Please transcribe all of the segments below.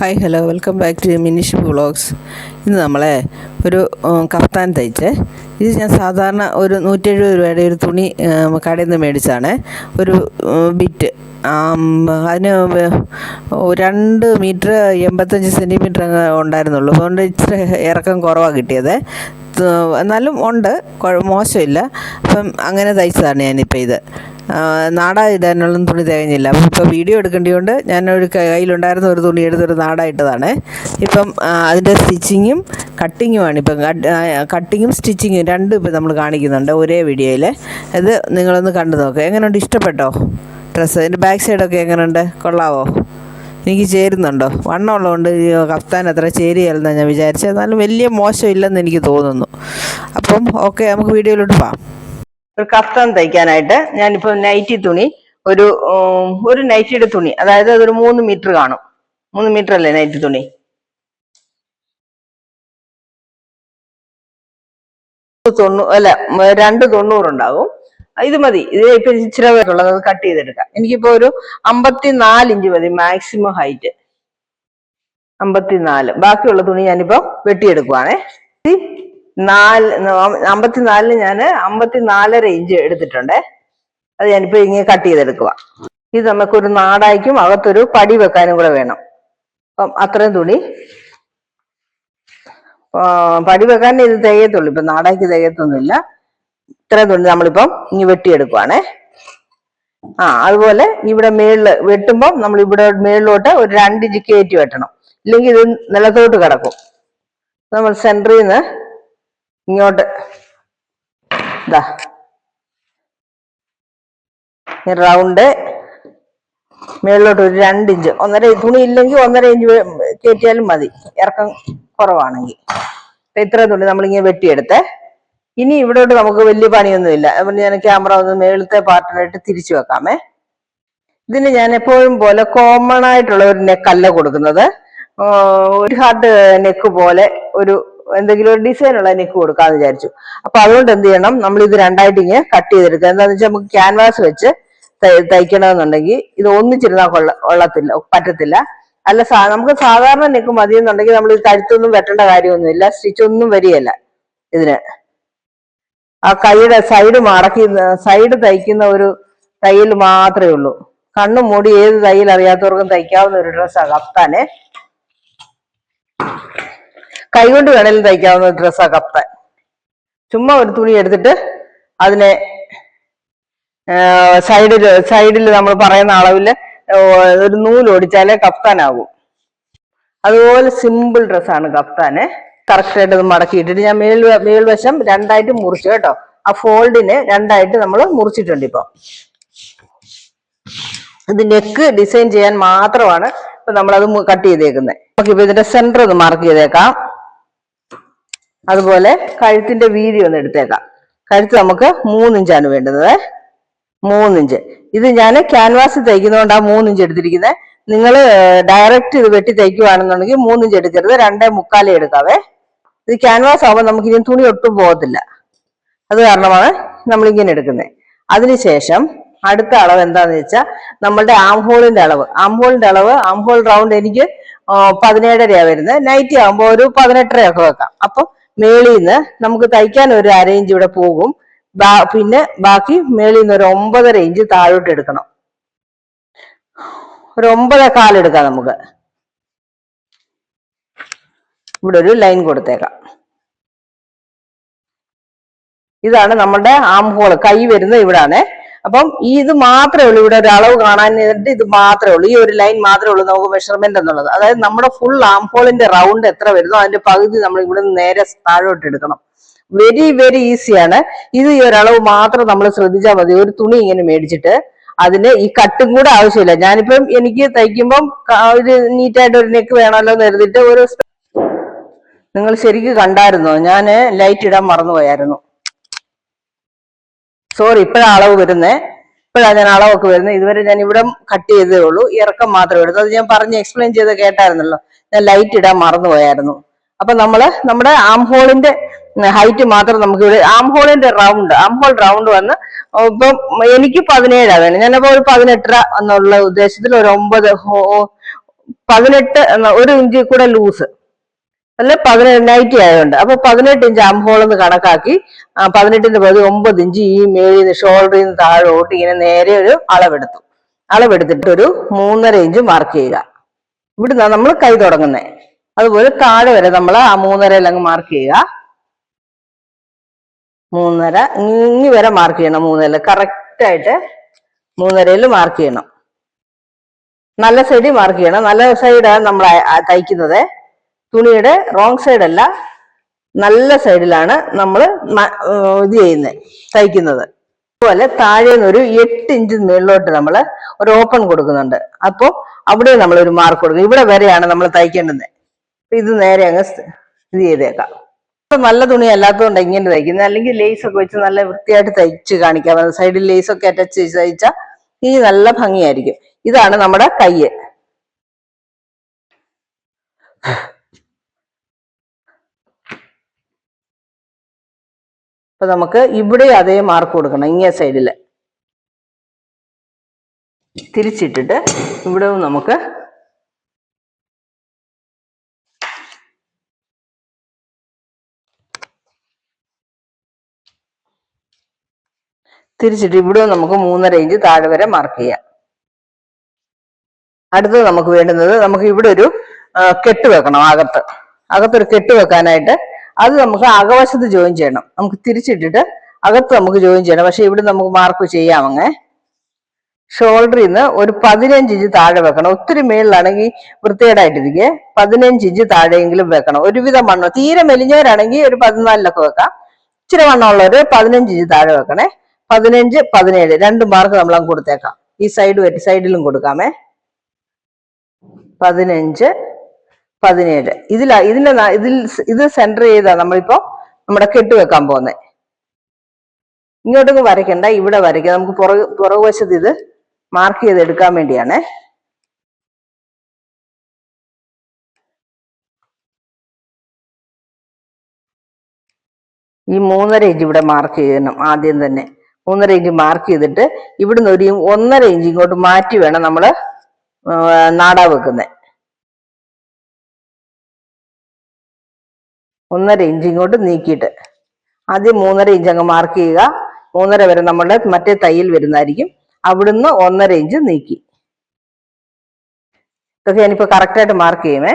Hi hello welcome back to Minish vlogs ഇന്ന് നമ്മളെ ഒരു കഫ്താൻ തയ്ച്ച്. ഇത് ഞാൻ സാധാരണ ഒരു നൂറ്റെഴുപത് രൂപയുടെ ഒരു തുണി കടയിൽ നിന്ന് മേടിച്ചാണ്. ഒരു ബിറ്റ് അതിന് രണ്ട് മീറ്റർ എൺപത്തഞ്ച് സെന്റിമീറ്റർ ഉണ്ടായിരുന്നുള്ളൂ. അതുകൊണ്ട് ഇച്ചിരി ഇറക്കം കുറവാണ് കിട്ടിയത്. എന്നാലും ഉണ്ട്. മോശമില്ല. അപ്പം അങ്ങനെ തയ്ച്ചതാണ് ഞാനിപ്പോൾ ഇത്. നാടാ ഇടാനുള്ള തുണി തികഞ്ഞില്ല അപ്പം ഇപ്പോൾ വീഡിയോ എടുക്കേണ്ടതുകൊണ്ട് ഞാനൊരു കയ്യിലുണ്ടായിരുന്ന ഒരു തുണി എടുത്തൊരു നാടാ ഇട്ടതാണ് ഇപ്പം അതിന്റെ സ്റ്റിച്ചിങ്ങും കട്ടിങ്ങുമാണ് ഇപ്പം. കട്ടിങ്ങും സ്റ്റിച്ചിങ്ങും രണ്ടും ഇപ്പം നമ്മൾ കാണിക്കുന്നുണ്ട് ഒരേ വീഡിയോയിൽ. ഇത് നിങ്ങളൊന്ന് കണ്ടു നോക്കുക എങ്ങനെയുണ്ട്? ഇഷ്ടപ്പെട്ടോ? ഡ്രസ്സ്? അതിന്റെ ബാക്ക് സൈഡൊക്കെ എങ്ങനെയുണ്ട്? കൊള്ളാവോ? എനിക്ക് ചേരുന്നുണ്ടോ? വണ്ണം ഉള്ളതുകൊണ്ട് ഈ കഫ്താൻ അത്ര ചേരുകയല്ലെന്നാണ് ഞാൻ വിചാരിച്ചത്. എന്നാലും വലിയ മോശമില്ലെന്ന് എനിക്ക് തോന്നുന്നു. അപ്പം ഓക്കെ നമുക്ക് വീഡിയോയിലോട്ട് പോവാം. ഒരു കഫ്താൻ തയ്ക്കാനായിട്ട് ഞാനിപ്പോൾ നൈറ്റി തുണി ഒരു ഒരു നൈറ്റിയുടെ തുണി അതായത് അതൊരു മൂന്ന് മീറ്റർ കാണും. മൂന്ന് മീറ്റർ അല്ലേ നൈറ്റി തുണി? തൊണ്ണൂ അല്ല രണ്ട് തൊണ്ണൂറുണ്ടാവും. ഇത് മതി. ഇത് ഇപ്പൊ ഇച്ചിരി ഉള്ളത് അത് കട്ട് ചെയ്തെടുക്കാം. എനിക്കിപ്പോ ഒരു അമ്പത്തിനാല് ഇഞ്ച് മതി മാക്സിമം ഹൈറ്റ് അമ്പത്തിനാല്. ബാക്കിയുള്ള തുണി ഞാനിപ്പോ വെട്ടിയെടുക്കുവാണേ. നാല് അമ്പത്തിനാലിന് ഞാൻ അമ്പത്തിനാലര ഇഞ്ച് എടുത്തിട്ടുണ്ടേ. അത് ഞാനിപ്പോ ഇങ്ങനെ കട്ട് ചെയ്തെടുക്കുക ഇത് നമുക്കൊരു നാടായിക്കും അകത്തൊരു പടി വെക്കാനും കൂടെ വേണം. അപ്പം അത്രയും തുണി. പടി വെക്കാൻ ഇത് തികയത്തുള്ളൂ. ഇപ്പൊ നാടായിക്ക് തികയത്തൊന്നുമില്ല. ഇത്രയും തുണി നമ്മളിപ്പം ഇനി വെട്ടിയെടുക്കുവാണേ. ആ അതുപോലെ ഇവിടെ മേളിൽ വെട്ടുമ്പോൾ നമ്മൾ ഇവിടെ മേളിലോട്ട് ഒരു രണ്ട് ഇഞ്ച് കയറ്റി വെട്ടണം. ഇല്ലെങ്കിൽ ഇത് നിലത്തോട്ട് കിടക്കും. നമ്മൾ സെന്ററിൽ നിന്ന് ഇങ്ങോട്ട് ഇതാ റൗണ്ട് മേളിലോട്ട് ഒരു രണ്ട് ഇഞ്ച്. ഒന്നര തുണി ഇല്ലെങ്കിൽ ഒന്നര ഇഞ്ച് കയറ്റിയാലും മതി. ഇറക്കം കുറവാണെങ്കിൽ. ഇത്ര തുണി നമ്മളിങ്ങനെ വെട്ടിയെടുത്തേ. ഇനി ഇവിടോട്ട് നമുക്ക് വലിയ പണിയൊന്നുമില്ല. അതുകൊണ്ട് ഞാൻ ക്യാമറ ഒന്ന് മേളത്തെ പാർട്ടിനായിട്ട് തിരിച്ചു വെക്കാമേ. ഇതിന് ഞാൻ എപ്പോഴും പോലെ കോമൺ ആയിട്ടുള്ള ഒരു നെക്കല്ല കൊടുക്കുന്നത്. ഒരു ഹാർഡ് നെക്ക് പോലെ ഒരു എന്തെങ്കിലും ഒരു ഡിസൈൻ ഉള്ള നെക്ക് കൊടുക്കാന്ന് വിചാരിച്ചു. അപ്പൊ അതുകൊണ്ട് എന്ത് ചെയ്യണം? നമ്മൾ ഇത് രണ്ടായിട്ട് ഇങ്ങനെ കട്ട് ചെയ്തെടുക്കുക. എന്താന്ന് വെച്ചാൽ നമുക്ക് ക്യാൻവാസ് വെച്ച് തയ്- തയ്ക്കണമെന്നുണ്ടെങ്കിൽ ഇത് ഒന്നിച്ചിരുന്നാൽ കൊള്ള കൊള്ളത്തില്ല പറ്റത്തില്ല. അല്ല നമുക്ക് സാധാരണ നെക്ക് മതി എന്നുണ്ടെങ്കിൽ നമ്മൾ ഇത് കഴുത്തൊന്നും വെട്ടേണ്ട കാര്യമൊന്നുമില്ല. സ്റ്റിച്ച് ഒന്നും വരികയല്ല ഇതിന്. ആ കൈയുടെ സൈഡ് മടക്കി സൈഡ് തയ്ക്കുന്ന ഒരു തയ്യൽ മാത്രമേ ഉള്ളൂ. കണ്ണും മൂടി ഏത് തയ്യൽ അറിയാത്തവർക്കും തയ്ക്കാവുന്ന ഒരു ഡ്രസ്സാണ് കപ്താനെ കൈകൊണ്ട് വേണേലും തയ്ക്കാവുന്ന ഡ്രസ്സാണ് കപ്താൻ. ചുമ്മാ ഒരു തുണി എടുത്തിട്ട് അതിനെ സൈഡിൽ സൈഡിൽ നമ്മൾ പറയുന്ന അളവിൽ ഒരു നൂലോടിച്ചാലേ കപ്താനാകും. അതുപോലെ സിമ്പിൾ ഡ്രസ്സാണ് കപ്താന്. കറക്റ്റ് ആയിട്ട് മടക്കി മടക്കിയിട്ടിട്ട് ഞാൻ മേൽ മേൽവശം രണ്ടായിട്ട് മുറിച്ചു കേട്ടോ. ആ ഫോൾഡിനെ രണ്ടായിട്ട് നമ്മൾ മുറിച്ചിട്ടുണ്ട് ഇപ്പൊ. ഇത് നെക്ക് ഡിസൈൻ ചെയ്യാൻ മാത്രമാണ് ഇപ്പൊ നമ്മളത് കട്ട് ചെയ്തേക്കുന്നത് നമുക്കിപ്പോ ഇതിന്റെ സെന്റർ ഒന്ന് മാർക്ക് ചെയ്തേക്കാം. അതുപോലെ കഴുത്തിന്റെ വീതി ഒന്ന് എടുത്തേക്കാം. കഴുത്ത് നമുക്ക് മൂന്നിഞ്ചാണ് വേണ്ടുന്നത് മൂന്നിഞ്ച്. ഇത് ഞാൻ ക്യാൻവാസ് തയ്ക്കുന്നതുകൊണ്ട് ആ മൂന്നിഞ്ച് എടുത്തിരിക്കുന്നത് നിങ്ങൾ ഡയറക്റ്റ് ഇത് വെട്ടി തയ്ക്കുവാണെന്നുണ്ടെങ്കിൽ മൂന്നിഞ്ച് എടുക്കരുത്. രണ്ടേ മുക്കാലേ എടുക്കാവേ. ഇത് ക്യാൻവാസ് ആവുമ്പോൾ നമുക്ക് ഇനി തുണി ഒട്ടും പോകത്തില്ല. അത് കാരണമാണ് നമ്മൾ ഇങ്ങനെ എടുക്കുന്നത് അതിനുശേഷം അടുത്ത അളവ് എന്താന്ന് വെച്ചാൽ നമ്മളുടെ ആം ഹോളിന്റെ അളവ്. ആം ഹോളിന്റെ അളവ് ആം ഹോൾ റൗണ്ട് എനിക്ക് പതിനേഴരയാ വരുന്നത് നൈറ്റി ആകുമ്പോൾ ഒരു പതിനെട്ടരയൊക്കെ വെക്കാം. അപ്പൊ മേളിൽ നിന്ന് നമുക്ക് തയ്ക്കാൻ ഒരു അര ഇഞ്ച് ഇവിടെ പോകും. പിന്നെ ബാക്കി മേളിൽ നിന്ന് ഒരു ഒമ്പതര ഇഞ്ച് താഴോട്ട് എടുക്കണം. ഒരു ഒമ്പതേ കാലെടുക്കാം നമുക്ക്. ഇവിടെ ഒരു ലൈൻ കൊടുത്തേക്കാം. ഇതാണ് നമ്മുടെ ആം ഹോൾ കൈ വരുന്നത് ഇവിടാണ്. അപ്പം ഈ ഇത് മാത്രമേ ഉള്ളൂ. ഇവിടെ ഒരു അളവ് കാണാൻ ഇത് മാത്രമേ ഉള്ളൂ. ഈ ഒരു ലൈൻ മാത്രമേ ഉള്ളൂ നമുക്ക് മെഷർമെന്റ് എന്നുള്ളത്. അതായത് നമ്മുടെ ഫുൾ ആം ഹോളിന്റെ റൗണ്ട് എത്ര വരുന്നോ അതിന്റെ പകുതി നമ്മൾ ഇവിടെ നേരെ താഴോട്ട് എടുക്കണം. വെരി വെരി ഈസിയാണ് ഇത് ഈ ഒരളവ് മാത്രം നമ്മൾ ശ്രദ്ധിച്ചാൽ മതി. ഒരു തുണി ഇങ്ങനെ മേടിച്ചിട്ട് അതിന് ഈ കട്ടും കൂടെ ആവശ്യമില്ല. ഞാനിപ്പം എനിക്ക് തയ്ക്കുമ്പം ഒരു നീറ്റായിട്ട് ഒരു നെക്ക് വേണമല്ലോ എന്ന് കരുതിയിട്ട് ഒരു നിങ്ങൾ ശരിക്കും കണ്ടായിരുന്നോ? ഞാൻ ലൈറ്റ് ഇടാൻ മറന്നുപോയായിരുന്നു. സോറി ഇപ്പോഴാണ് അളവ് വരുന്നേ. ഇപ്പോഴാണ് ഞാൻ അളവൊക്കെ വരുന്നത് ഇതുവരെ ഞാൻ ഇവിടെ കട്ട് ചെയ്തേ ഉള്ളൂ. ഇറക്കം മാത്രമേ എടുത്തു അത് ഞാൻ പറഞ്ഞ് എക്സ്പ്ലെയിൻ ചെയ്ത് കേട്ടായിരുന്നല്ലോ. ഞാൻ ലൈറ്റ് ഇടാൻ മറന്നുപോയായിരുന്നു. അപ്പൊ നമ്മൾ നമ്മുടെ ആം ഹോളിന്റെ ഹൈറ്റ് മാത്രം നമുക്ക് ഇവിടെ ആം ഹോളിന്റെ റൗണ്ട് ആം ഹോൾ റൗണ്ട് വന്ന് ഇപ്പം എനിക്ക് പതിനേഴാ വേണം. ഞാനപ്പോ ഒരു പതിനെട്ടര എന്നുള്ള ഉദ്ദേശത്തിൽ ഒരു ഒമ്പത് പതിനെട്ട് ഒരു ഇഞ്ച് കൂടെ ലൂസ് അല്ല നൈറ്റി ആയതുകൊണ്ട്. അപ്പൊ പതിനെട്ട് ഇഞ്ച് അംഹോൾ എന്ന് കണക്കാക്കി പതിനെട്ടിന്റെ പകുതി ഒമ്പത് ഇഞ്ച് ഈ മേളിൽ നിന്ന് ഷോൾഡറിൽ നിന്ന് താഴോട്ട് ഇങ്ങനെ നേരെ ഒരു അളവെടുത്തു. അളവെടുത്തിട്ട് ഒരു മൂന്നര ഇഞ്ച് മാർക്ക് ചെയ്യുക. ഇവിടുന്ന് നമ്മൾ കൈ തുടങ്ങുന്നത് അതുപോലെ താഴെ വരെ നമ്മൾ ആ മൂന്നരയിൽ അങ്ങ് മാർക്ക് ചെയ്യുക. മൂന്നര ഇങ്ങി വരെ മാർക്ക് ചെയ്യണം മൂന്നര കറക്റ്റ് ആയിട്ട് മൂന്നരയിൽ മാർക്ക് ചെയ്യണം. നല്ല സൈഡിൽ മാർക്ക് ചെയ്യണം. നല്ല സൈഡാണ് നമ്മൾ തയ്ക്കുന്നത്. തുണിയുടെ റോങ് സൈഡ് അല്ല നല്ല സൈഡിലാണ് നമ്മൾ ഇത് ചെയ്യുന്നത് തയ്ക്കുന്നത്. അതുപോലെ താഴെ നിന്ന് ഒരു എട്ട് ഇഞ്ച് നീളിലോട്ട് നമ്മൾ ഒരു ഓപ്പൺ കൊടുക്കുന്നുണ്ട്. അപ്പോൾ അവിടെ നമ്മൾ ഒരു മാർക്ക് കൊടുക്കും. ഇവിടെ വരെയാണ് നമ്മൾ തയ്ക്കേണ്ടത് ഇത് നേരെ അങ്ങ് ഇത് ചെയ്തേക്കാം. ഇപ്പൊ നല്ല തുണി അല്ലാത്തതുകൊണ്ട് ഇങ്ങനെ തയ്ക്കുന്നത്? അല്ലെങ്കിൽ ലേസ് ഒക്കെ വെച്ച് നല്ല വൃത്തിയായിട്ട് തയ്ച്ച് കാണിക്കാം. സൈഡിൽ ലേസ് ഒക്കെ അറ്റാച്ച് ചെയ്ത് തയ്ച്ചാൽ ഈ നല്ല ഭംഗിയായിരിക്കും. ഇതാണ് നമ്മുടെ കയ്യ്. അപ്പൊ നമുക്ക് ഇവിടെ അതേ മാർക്ക് കൊടുക്കണം ഇങ്ങേ സൈഡിൽ തിരിച്ചിട്ടിട്ട് ഇവിടെ നമുക്ക് തിരിച്ചിട്ട് ഇവിടെ നമുക്ക് മൂന്നര ഇഞ്ച് താഴെ വരെ മാർക്ക് ചെയ്യാം. അടുത്തത് നമുക്ക് വേണ്ടുന്നത് നമുക്ക് ഇവിടെ ഒരു കെട്ട് വെക്കണം അകത്ത്. അകത്തൊരു കെട്ട് വെക്കാനായിട്ട് അത് നമുക്ക് അകവശത്ത് ജോയിൻ ചെയ്യണം. നമുക്ക് തിരിച്ചിട്ടിട്ട് അകത്ത് നമുക്ക് ജോയിൻ ചെയ്യണം. പക്ഷെ ഇവിടെ നമുക്ക് മാർക്ക് ചെയ്യാം ചെയ്യാമങ്ങേ. ഷോൾഡറിൽ നിന്ന് ഒരു പതിനഞ്ച് ഇഞ്ച് താഴെ വെക്കണം. ഒത്തിരി മേളിലാണെങ്കിൽ വൃത്തികേടായിട്ടിരിക്കെ. പതിനഞ്ച് ഇഞ്ച് താഴെയെങ്കിലും വെക്കണം. ഒരുവിധം മണ്ണോ തീരെ മെലിഞ്ഞവരാണെങ്കിൽ ഒരു പതിനാലിലൊക്കെ വെക്കാം. ഇച്ചിരി മണ്ണുള്ളവര് പതിനഞ്ച് ഇഞ്ച് താഴെ വെക്കണേ. പതിനഞ്ച് പതിനേഴ്. രണ്ട് മാർക്ക് നമ്മൾ അങ്ങ് കൊടുത്തേക്കാം. ഈ സൈഡ് സൈഡിലും കൊടുക്കാമേ. പതിനഞ്ച് പതിനേഴ്. ഇതിലാ ഇതിന്റെ ഇതിൽ ഇത് സെന്റർ ചെയ്താ നമ്മളിപ്പോ നമ്മുടെ കെട്ട് വെക്കാൻ പോകുന്നത് ഇങ്ങോട്ടൊക്കെ വരയ്ക്കണ്ട ഇവിടെ വരയ്ക്കാം. നമുക്ക് പുറകു പുറകുവശത്ത് ഇത് മാർക്ക് ചെയ്ത് എടുക്കാൻ വേണ്ടിയാണേ. ഈ മൂന്നര ഇഞ്ച് ഇവിടെ മാർക്ക് ചെയ്യണം ആദ്യം തന്നെ. മൂന്നര ഇഞ്ച് മാർക്ക് ചെയ്തിട്ട് ഇവിടുന്ന് ഒരു ഒന്നര ഇഞ്ച് ഇങ്ങോട്ട് മാറ്റി വേണം നമ്മൾ നാടാ വെക്കുന്നത് ഒന്നര ഇഞ്ച് ഇങ്ങോട്ട് നീക്കിയിട്ട്. ആദ്യം മൂന്നര ഇഞ്ച് അങ്ങ് മാർക്ക് ചെയ്യുക. മൂന്നര വരെ നമ്മുടെ മറ്റേ തയ്യൽ വരുന്നതായിരിക്കും. അവിടുന്ന് ഒന്നര ഇഞ്ച് നീക്കി. ഇതൊക്കെ ഞാനിപ്പോ കറക്റ്റായിട്ട് മാർക്ക് ചെയ്യുമേ.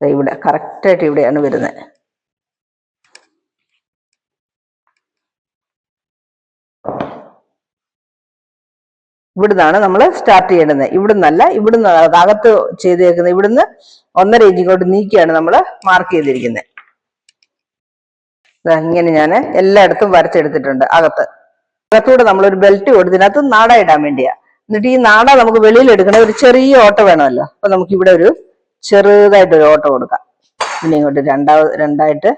ഇവിടെ കറക്റ്റായിട്ട് ഇവിടെയാണ് വരുന്നത്. ഇവിടുന്നാണ് നമ്മൾ സ്റ്റാർട്ട് ചെയ്യേണ്ടത്. ഇവിടുന്നല്ല ഇവിടുന്ന് അകത്ത് ചെയ്തേക്കുന്നത്. ഇവിടുന്ന് ഒന്നര ഇഞ്ച് ഇങ്ങോട്ട് നീക്കിയാണ് നമ്മൾ മാർക്ക് ചെയ്തിരിക്കുന്നത്. ഇങ്ങനെ ഞാൻ എല്ലായിടത്തും വരച്ചെടുത്തിട്ടുണ്ട് അകത്ത്. അകത്തൂടെ നമ്മളൊരു ബെൽറ്റ് കൊടുത്തിനകത്ത് നാട ഇടാൻ വേണ്ടിയാ. എന്നിട്ട് ഈ നാട നമുക്ക് വെളിയിൽ എടുക്കണ ഒരു ചെറിയ ഓട്ട വേണമല്ലോ. അപ്പൊ നമുക്ക് ഇവിടെ ഒരു ചെറുതായിട്ട് ഒരു ഓട്ട കൊടുക്കാം. പിന്നെ ഇങ്ങോട്ട് രണ്ടാമത് രണ്ടായിട്ട്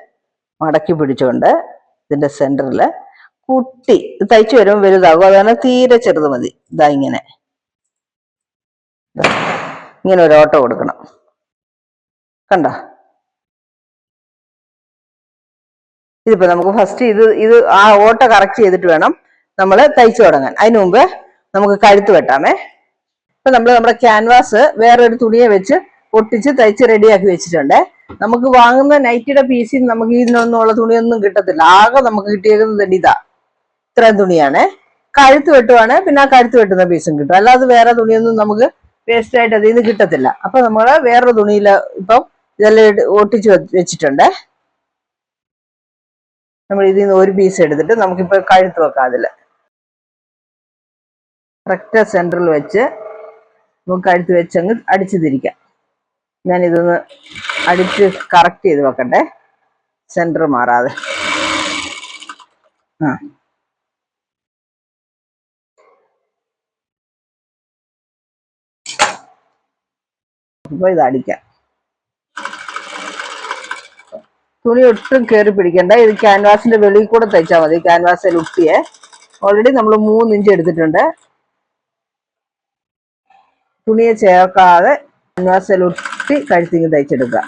മടക്കി പിടിച്ചുകൊണ്ട് ഇതിന്റെ സെന്ററിൽ കുട്ടി തയ്ച്ചു വരുമ്പോൾ വലുതാകും. അതുകൊണ്ട് തീരെ ചെറുത് മതി. ഇതാ ഇങ്ങനെ. ഇങ്ങനെ ഒരു ഓട്ട കൊടുക്കണം. കണ്ട? ഇതിപ്പോ നമുക്ക് ഫസ്റ്റ് ഇത് ഇത് ആ ഓട്ട കറക്റ്റ് ചെയ്തിട്ട് വേണം നമ്മൾ തയ്ച്ചു തുടങ്ങാൻ. അതിനു മുമ്പ് നമുക്ക് കഴുത്ത് വെട്ടാമേ. ഇപ്പൊ നമ്മൾ നമ്മുടെ ക്യാൻവാസ് വേറൊരു തുണിയെ വെച്ച് ഒട്ടിച്ച് തയ്ച്ച് റെഡിയാക്കി വെച്ചിട്ടുണ്ട്. നമുക്ക് വാങ്ങുന്ന നൈറ്റിയുടെ പീസിൽ നമുക്ക് ഇതിനൊന്നുള്ള തുണിയൊന്നും കിട്ടത്തില്ല. ആകെ നമുക്ക് കിട്ടിയേക്കുന്നത് ഇതാ. ഇത്രയും തുണിയാണ്. കഴുത്ത് വെട്ടുവാണ് പിന്നെ ആ കഴുത്ത് വെട്ടുന്ന പീസും കിട്ടും. അല്ലാതെ വേറെ തുണിയൊന്നും നമുക്ക് വേസ്റ്റ് ആയിട്ട് അതിൽ നിന്ന് കിട്ടത്തില്ല. അപ്പൊ നമ്മൾ വേറൊരു തുണിയിൽ ഇപ്പം ഇതെല്ലാം ഒട്ടിച്ച് വെച്ചിട്ടുണ്ട്. നമ്മൾ ഇതിൽ നിന്ന് ഒരു പീസ് എടുത്തിട്ട് നമുക്കിപ്പോ കഴുത്ത് വെക്കാം അതിൽ. കറക്റ്റ് സെന്ററിൽ വെച്ച് നമുക്ക് കഴുത്ത് വെച്ചങ്ങ് അടിച്ചു തിരിക്കാം ഞാൻ ഇതൊന്ന് അടിച്ച് കറക്റ്റ് ചെയ്ത് വെക്കട്ടെ. സെന്റർ മാറാതെ. ആ. അപ്പൊ ഇത് അടിക്കാം തുണി ഒട്ടും കയറി പിടിക്കണ്ട. ഇത് ക്യാൻവാസിന്റെ വെളിയിൽ കൂടെ തയ്ച്ചാൽ മതി. ക്യാൻവാസിൽ ഉട്ടിയെ ഓൾറെഡി നമ്മൾ മൂന്ന് ഇഞ്ച് എടുത്തിട്ടുണ്ട്. തുണിയെ ചേർക്കാതെ ക്യാൻവാസിൽ ഉട്ടി കഴുത്തിങ്ങ് തയ്ച്ചെടുക്കുക.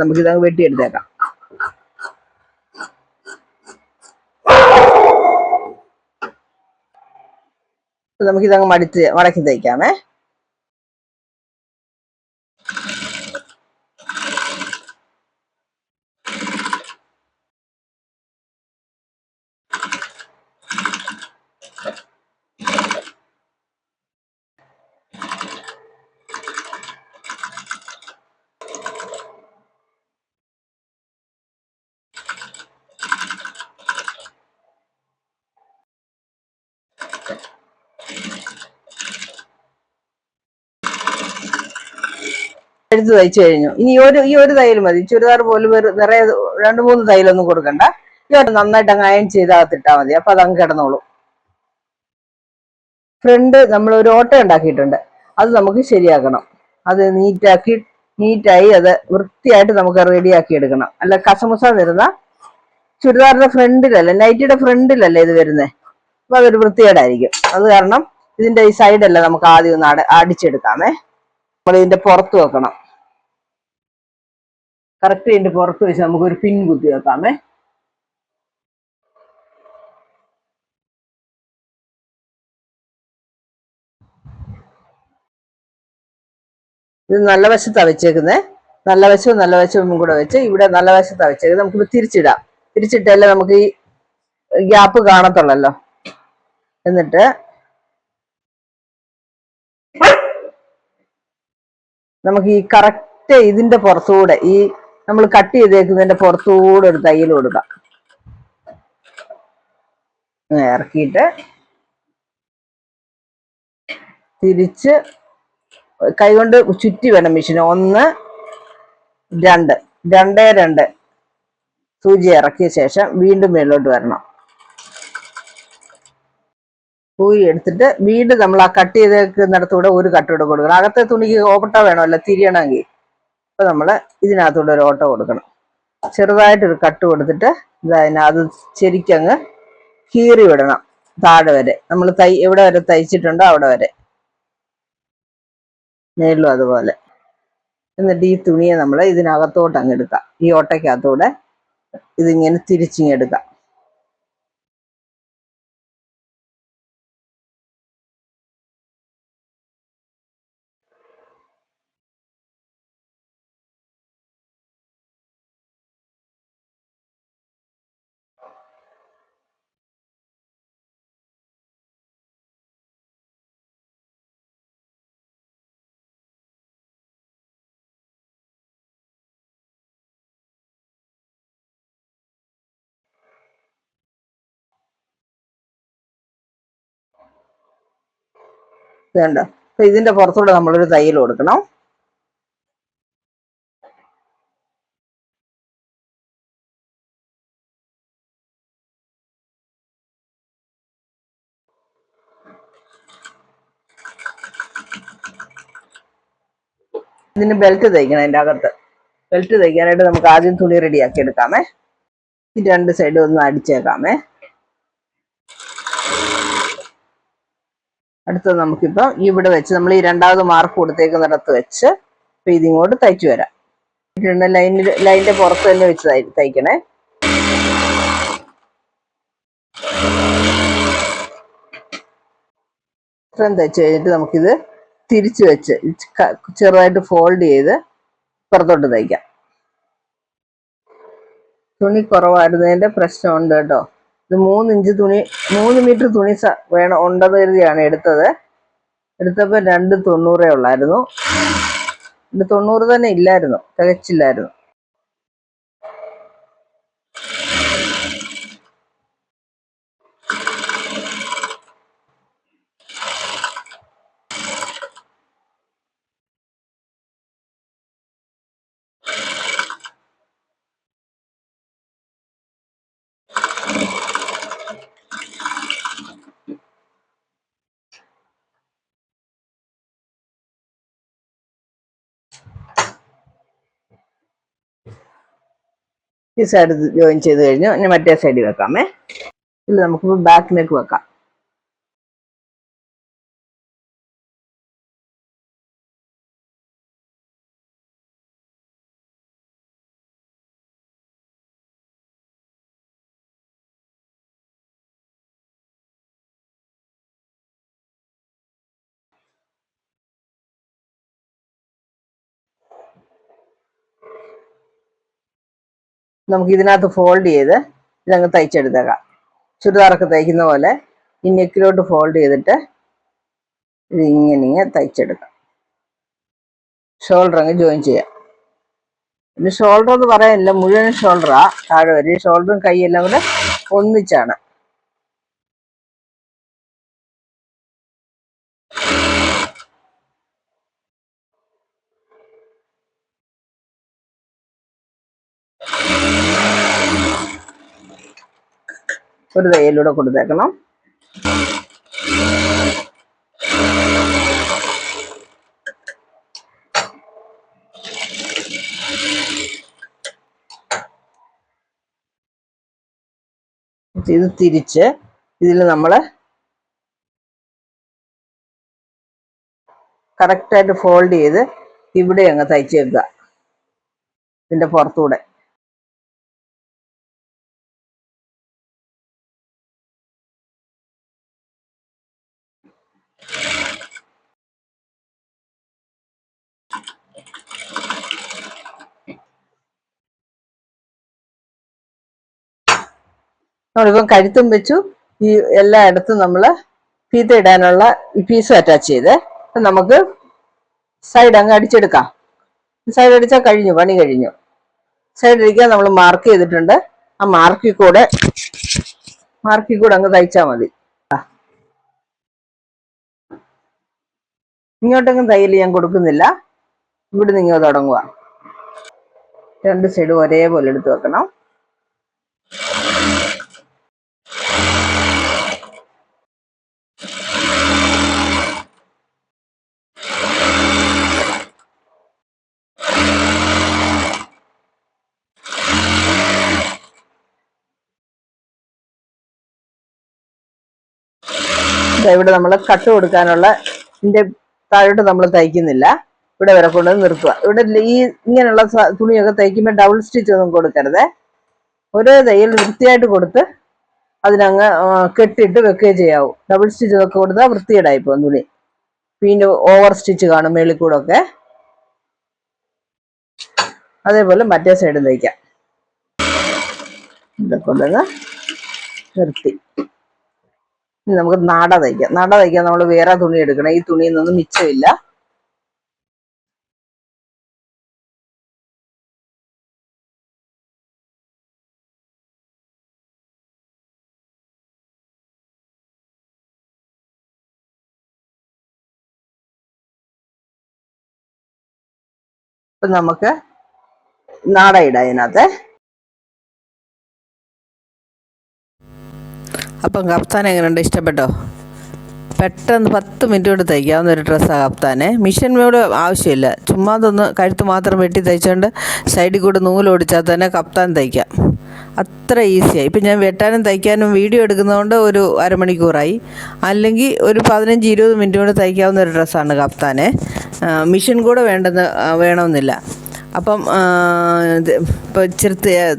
നമുക്കിതങ്ങ് വെട്ടിയെടുത്തേക്കാം. നമുക്കിതങ്ങ് മടിച്ച് മടക്കി തയ്ക്കാമേ. എടുത്ത് തയ്ച്ചു കഴിഞ്ഞു. ഇനി ഒരു ഈ ഒരു തയ്യൽ മതി. ചുരിദാർ പോലും നിറയെ രണ്ട് മൂന്ന് തയ്യലൊന്നും കൊടുക്കണ്ട. ഈ ഒരു നന്നായിട്ട് അങ്ങ് അയൺ ചെയ്ത് അകത്തിട്ടാൽ മതി. അപ്പൊ അതങ്ങ് കിടന്നോളൂ. ഫ്രണ്ട് നമ്മൾ ഒരു ഓട്ട ഉണ്ടാക്കിയിട്ടുണ്ട്. അത് നമുക്ക് ശരിയാക്കണം. അത് നീറ്റാക്കി നീറ്റായി അത് വൃത്തിയായിട്ട് നമുക്ക് റെഡിയാക്കി എടുക്കണം. അല്ല കസമുസ വരുന്ന ചുരിദാറിന്റെ ഫ്രണ്ടിലല്ലേ? നൈറ്റിയുടെ ഫ്രണ്ടിലല്ലേ ഇത് വരുന്നത് അപ്പൊ അതൊരു വൃത്തികേടായിരിക്കും. അത് കാരണം ഇതിന്റെ ഈ സൈഡല്ല നമുക്ക് ആദ്യം ഒന്ന് അട അടിച്ചെടുക്കാമേ. നമ്മൾ ഇതിന്റെ പുറത്ത് വെക്കണം. കറക്റ്റ് ഇതിന്റെ പുറത്ത് വെച്ച് നമുക്ക് ഒരു പിൻ കുത്തി വെക്കാമേ. ഇത് നല്ല വശത്താണ് വെച്ചേക്കുന്നത് നല്ല വശവും നല്ല വശവും കൂടെ വെച്ച് ഇവിടെ നല്ല വശത്താണ് വെച്ചേക്കുന്നത്. നമുക്കിത് തിരിച്ചിടാം. തിരിച്ചിട്ടല്ലേ നമുക്ക് ഈ ഗ്യാപ്പ് കാണത്തുള്ളല്ലോ. എന്നിട്ട് നമുക്ക് ഈ കറക്റ്റ് ഇതിന്റെ പുറത്തുകൂടെ ഈ നമ്മൾ കട്ട് ചെയ്തേക്കുന്നതിന്റെ പുറത്തുകൂടെ ഒരു തയ്യൽ കൊടുക്കാം. ഇറക്കിയിട്ട് തിരിച്ച് കൈകൊണ്ട് ചുറ്റി വേണം മെഷീൻ ഒന്ന് രണ്ട്. രണ്ടേ രണ്ട് സൂചി ഇറക്കിയ ശേഷം വീണ്ടും മേലോട്ട് വരണം. ഊരി എടുത്തിട്ട് വീണ്ടും നമ്മൾ ആ കട്ട് ചെയ്തേക്കുന്നിടത്തൂടെ ഒരു കട്ടൂടെ കൊടുക്കണം. അകത്തെ തുണിക്ക് ഓപ്പട്ട വേണമല്ലോ തിരിയണമെങ്കിൽ. അപ്പം നമ്മൾ ഇതിനകത്തൂടെ ഒരു ഓട്ട കൊടുക്കണം. ചെറുതായിട്ടൊരു കട്ട് കൊടുത്തിട്ട് ഇതതിന് അത് ശരിക്കങ്ങ് കീറി വിടണം താഴെ വരെ. നമ്മൾ തൈ എവിടെ വരെ തയ്ച്ചിട്ടുണ്ടോ അവിടെ വരെ. മേളിലും അതുപോലെ. എന്നിട്ട് ഈ തുണിയെ നമ്മൾ ഇതിനകത്തോട്ട് അങ്ങ് എടുക്കാം. ഈ ഓട്ടയ്ക്കകത്തൂടെ ഇതിങ്ങനെ തിരിച്ചിങ്ങെടുക്കാം വേണ്ട അപ്പൊ ഇതിന്റെ പുറത്തൂടെ നമ്മളൊരു തയ്യൽ കൊടുക്കണം. ഇതിന് ബെൽറ്റ് തയ്ക്കണം അതിന്റെ അകത്ത്. ബെൽറ്റ് തയ്ക്കാനായിട്ട് നമുക്ക് ആദ്യം തുണി റെഡിയാക്കി എടുക്കാമേ. ഈ രണ്ട് സൈഡും ഒന്ന് അടിച്ചേക്കാമേ. അടുത്തത് നമുക്കിപ്പം ഇവിടെ വെച്ച് നമ്മൾ ഈ രണ്ടാമത് മാർക്ക് കൊടുത്തേക്കുന്നിടത്ത് വെച്ച് ഇപ്പൊ ഇതിങ്ങോട്ട് തയ്ച്ചു വരാം. ലൈനിൽ ലൈനിന്റെ പുറത്ത് തന്നെ വെച്ച് തയ്- തയ്ക്കണേ. ഇത്രയും തയ്ച്ച് കഴിഞ്ഞിട്ട് നമുക്കിത് തിരിച്ചു വെച്ച് ചെറുതായിട്ട് ഫോൾഡ് ചെയ്ത് പുറത്തോട്ട് തയ്ക്കാം. തുണി കുറവായിരുന്നതിന്റെ പ്രശ്നമുണ്ട് കേട്ടോ. ഇത് മൂന്ന് ഇഞ്ച് തുണി മൂന്ന് മീറ്റർ തുണി വേണം ഉണ്ടെന്ന് കരുതിയാണ് എടുത്തത്. എടുത്തപ്പോൾ രണ്ട് തൊണ്ണൂറേ ഉള്ളായിരുന്നു. രണ്ട് തൊണ്ണൂറ് തന്നെ ഇല്ലായിരുന്നു തികച്ചില്ലായിരുന്നു. ഈ സൈഡ് ജോയിൻ ചെയ്ത് കഴിഞ്ഞു ഇനി മറ്റേ സൈഡിൽ വെക്കാമേ. ഇതിൽ നമുക്കിപ്പോൾ ബാക്ക് വെക്കാം. നമുക്ക് ഇതിനകത്ത് ഫോൾഡ് ചെയ്ത് ഇതങ്ങ് തയ്ച്ചെടുത്തേക്കാം. ചുരിദാറൊക്കെ തയ്ക്കുന്ന പോലെ ഈ നെക്കിലോട്ട് ഫോൾഡ് ചെയ്തിട്ട് ഇത് ഇങ്ങനെ ഇങ്ങനെ തയ്ച്ചെടുക്കാം. ഷോൾഡർ അങ്ങ് ജോയിൻ ചെയ്യാം. പിന്നെ ഷോൾഡർ എന്ന് പറയാനില്ല മുഴുവൻ ഷോൾഡറാ താഴെ വരെ. ഷോൾഡറും കൈയെല്ലാം കൂടെ ഒന്നിച്ചാണ്. ഒരു തയ്യലൂടെ കൊടുത്തേക്കണം. ഇത് തിരിച്ച് ഇതിൽ നമ്മൾ കറക്റ്റായിട്ട് ഫോൾഡ് ചെയ്ത് ഇവിടെ അങ്ങ് തയ്ച്ച് വെക്കുക. ഇതിന്റെ പുറത്തൂടെ. നമ്മളിപ്പം കഴുത്തും വെച്ചു. ഈ എല്ലായിടത്തും നമ്മൾ ഫീത്ത ഇടാനുള്ള ഈ പീസും അറ്റാച്ച് ചെയ്ത്. നമുക്ക് സൈഡ് അങ്ങ് അടിച്ചെടുക്കാം. സൈഡ് അടിച്ചാൽ കഴിഞ്ഞു പണി കഴിഞ്ഞു. സൈഡ് അടിക്കാൻ നമ്മൾ മാർക്ക് ചെയ്തിട്ടുണ്ട്. ആ മാർക്കിൽ കൂടെ മാർക്കിൽ കൂടെ അങ്ങ് തയ്ച്ചാൽ മതി. ഇങ്ങോട്ടെങ്കിലും തയ്യൽ ഞാൻ കൊടുക്കുന്നില്ല. ഇവിടെ നിങ്ങൾ തുടങ്ങുക. രണ്ട് സൈഡും ഒരേപോലെ എടുത്ത് വെക്കണം. ഇവിടെ നമ്മൾ കട്ട് കൊടുക്കാനുള്ള ഇതിന്റെ താഴോട്ട് നമ്മൾ തയ്ക്കുന്നില്ല. ഇവിടെ വരെ കൊണ്ട് നിർത്തുക. ഇവിടെ ഈ ഇങ്ങനെയുള്ള തുണിയൊക്കെ തയ്ക്കുമ്പോൾ ഡബിൾ സ്റ്റിച്ച് ഒന്നും കൊടുക്കരുത്. ഒരേ തയ്യൽ വൃത്തിയായിട്ട് കൊടുത്ത് അതിനങ്ങ് കെട്ടിട്ട് വെക്കുകയും ചെയ്യാവൂ. ഡബിൾ സ്റ്റിച്ച് ഒക്കെ കൊടുത്താൽ വൃത്തികേടായി പോകും തുണി. പിന്നെ ഓവർ സ്റ്റിച്ച് കാണും മേളിൽ കൂടെ ഒക്കെ. അതേപോലെ മറ്റേ സൈഡും തയ്ക്കാം. ഇതൊക്കെ നിർത്തി. ഇനി നമുക്ക് നട തയ്ക്കാം. നട തയ്ക്കാൻ നമ്മൾ വേറെ തുണി എടുക്കണം. ഈ തുണിയിൽ നിന്നും മിച്ചമില്ല. അപ്പൊ നമുക്ക് നാട ഇടാം അപ്പം കപ്താൻ എങ്ങനെയുണ്ട്? ഇഷ്ടപ്പെട്ടോ? പെട്ടെന്ന് പത്ത് മിനിറ്റ് കൊണ്ട് തയ്ക്കാവുന്ന ഒരു ഡ്രസ്സാണ് കപ്താനെ. മിഷൻ മോഡ് ആവശ്യമില്ല. ചുമ്മാ തൊന്ന് കഴുത്ത് മാത്രം വെട്ടി തയ്ച്ചുകൊണ്ട് സൈഡിൽ കൂടെ നൂലൊടിച്ചാൽ തന്നെ കപ്താൻ തയ്ക്കാം. അത്ര ഈസിയായി. ഇപ്പം ഞാൻ വെട്ടാനും തയ്ക്കാനും വീഡിയോ എടുക്കുന്നതുകൊണ്ട് ഒരു അരമണിക്കൂറായി. അല്ലെങ്കിൽ ഒരു പതിനഞ്ച് ഇരുപത് മിനിറ്റ് കൊണ്ട് തയ്ക്കാവുന്ന ഒരു ഡ്രസ്സാണ് കപ്താനെ. മിഷൻ കൂടെ വേണ്ടെന്ന് വേണമെന്നില്ല. അപ്പം ഇപ്പോൾ ഇച്ചിരി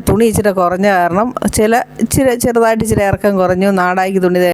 തുണി ഇച്ചിരി കുറഞ്ഞ കാരണം ചില ഇച്ചിരി ചെറുതായിട്ട് ഇച്ചിരി ഇറക്കം കുറഞ്ഞു നാടാക്കി തുണി